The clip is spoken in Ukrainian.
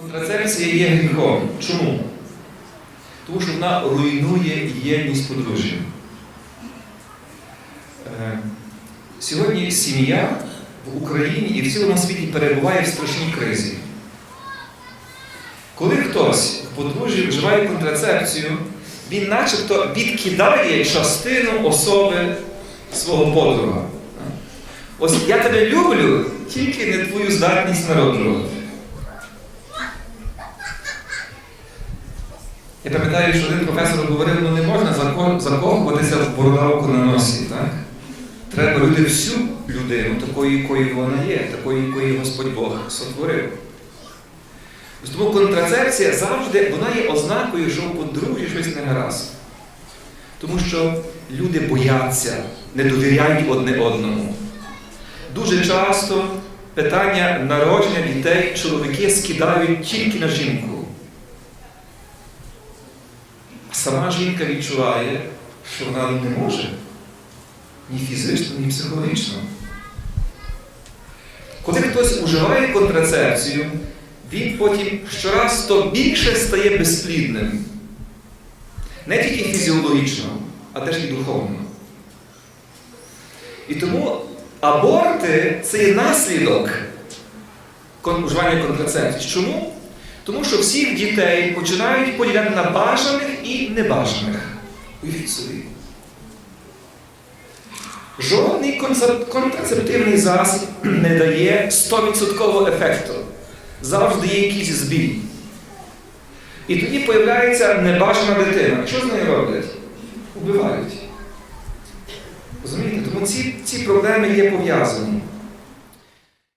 Контрацепція є гріхом. Чому? Тому що вона руйнує єдність подружжя. Е, Сьогодні сім'я в Україні і в цілому світі перебуває в страшній кризі. Коли хтось в подружжі вживає контрацепцію, він начебто відкидає частину особи свого подруга. Ось я тебе люблю, тільки не твою здатність народжувати. Я пам'ятаю, що один професор говорив, ну не можна зако- закохуватися в бородавку на носі. Так? Треба любити всю людину, такою, якою вона є, такою, якою Господь Бог сотворив. Тому контрацепція завжди вона є ознакою, що у подружжі щось не гаразд. Тому що люди бояться, не довіряють одне одному. Дуже часто питання народження дітей чоловіки скидають тільки на жінку. А сама жінка відчуває, що вона не може ні фізично, ні психологічно. Коли хтось уживає контрацепцію, він потім щораз то більше стає безплідним. Не тільки фізіологічно, а теж і духовно. І тому аборти це є наслідок уживання контрацепції. Чому? Тому що всіх дітей починають поділяти на бажаних і небажаних. Уявіть собі. Жодний контрацептивний засіб не дає 100% ефекту. Завжди є якийсь збій. І тоді появляється небажана дитина. Що з нею роблять? Убивають. Розумієте? Тому ці, ці проблеми є пов'язані.